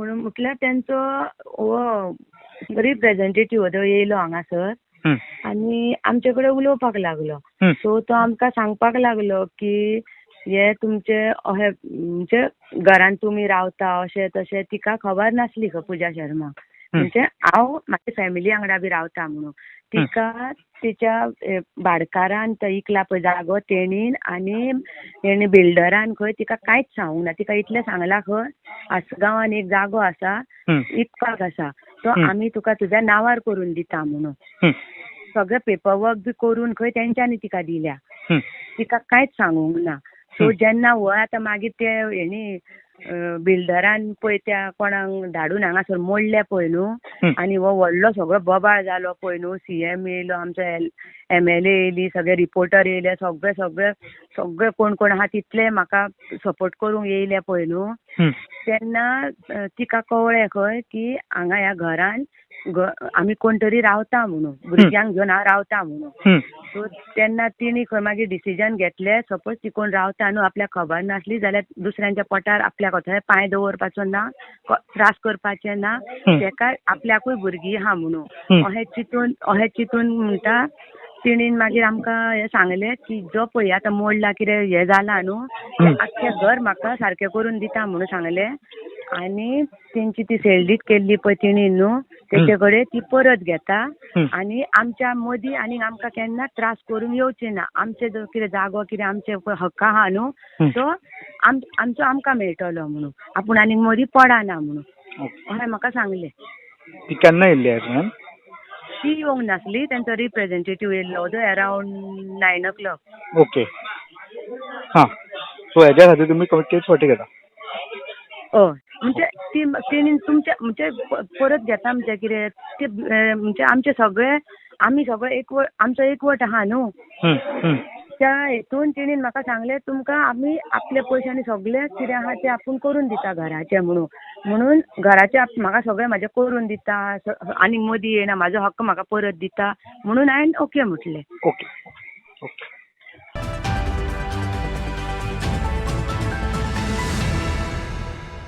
म्हणून म्हटल्यार तेंचो हो रिप्रेझेंटेटिव्ह तो येयलो हांगासर आनी आमचे कडेन उलोवपाक लागलो. सो तो आमकां सांगपाक लागलो की हे तुमचे अहे म्हणजे घरान तुमी रावता अशें तशें तिका खबर नासली खंय पुजा शर्माक. म्हणजे हांव म्हाज्या फॅमिली वांगडा बी रावता म्हणून. तिका तिच्या भाडकारान तो इकला पळय जागो तेणीन आनी तेणी बिल्डरान खंय तिका कांयच सांगूंक ना. तिका इतलें सांगलां खंय आसगांवान एक जागो आसा विकपाक आसा तो. आमी तुका तुज्या नांवार करून दिता म्हणून. सगळें पेपर वर्क बी करून खंय तेंच्यांनी तिका दिल्या. तिका कांयच सांगूंक ना. सो. जेन्ना हो आतां मागीर ते हेणी बिल्डरान पळय त्या कोणाक धाडून हांगासर मोडल्या पळय न्हू. आनी हो व्हडलो सगळो बोबाळ जालो पळय न्हू सी एम येयलो आमचो एम एल ए येयली सगळे रिपोर्टर येयले सगळे सगळे सगळे कोण कोण आहा तितले म्हाका सपोर्ट करूंक येयले पळय न्हू. तेन्ना तिका कळ्ळें खंय की हांगा ह्या घरान आमी कोण तरी रावता म्हणून भुरग्यांक घेवन हांव रावता म्हणून. सो तेन्ना तिणी खंय मागीर डिसिजन घेतलें सपोज ती कोण रावता न्हू आपल्याक खबर नासली जाल्यार दुसऱ्यांच्या पोटार आपल्याक पांय दवरपाचो ना त्रास करपाचे ना. तेका आपल्याकूय भुरगीं आहा म्हणून. अहें चिंतून अहें चिंतून म्हणटा तिणीन मागीर आमकां हें सांगलें की जो पळय आतां मोडला कितें हें जालां न्हू तें. आख्खें घर म्हाका सारकें करून दिता म्हणून सांगलें आनी तेंची ती सेलडीट केल्ली पळय तिणीन न्हू तेचे कडेन ती परत घेता. आनी आमच्या मदीं आनी आमकां केन्ना त्रास करूंक येवचे ना आमचे जो कितें जागो कितें आमचे हक्क आहा न्हू. तो आम आमचो आमकां मेळटलो म्हणून आपूण आनीक मदीं पडाना म्हणून. अहें म्हाका सांगलें ती केन्ना येयल्ली मॅम ती येवंक नासली तेंचो रिप्रेझेंटेटिव्ह येयल्लो तो around nine o'clock okay हां. सो हेज्या खातीर तुमी केस फाटी घेता. हय म्हणजे ती तेणी तुमचे म्हणजे परत घेता म्हणजे कितें ते म्हणजे आमचे सगळे आमी सगळे एकवट आमचो एकवट आहा न्हू हं, हं. त्या हेतून तेणीन म्हाका सांगलें तुमकां आमी आपल्या पयशांनी सगळें कितें आहा तें आपूण करून दिता घराचें म्हणून. म्हणून घराचें म्हाका सगळें म्हाजें करून दिता आनी आनीक मदीं येयना म्हाजो हक्क म्हाका परत दिता. म्हणून हांवें ओके म्हटलें. ओके. ओके.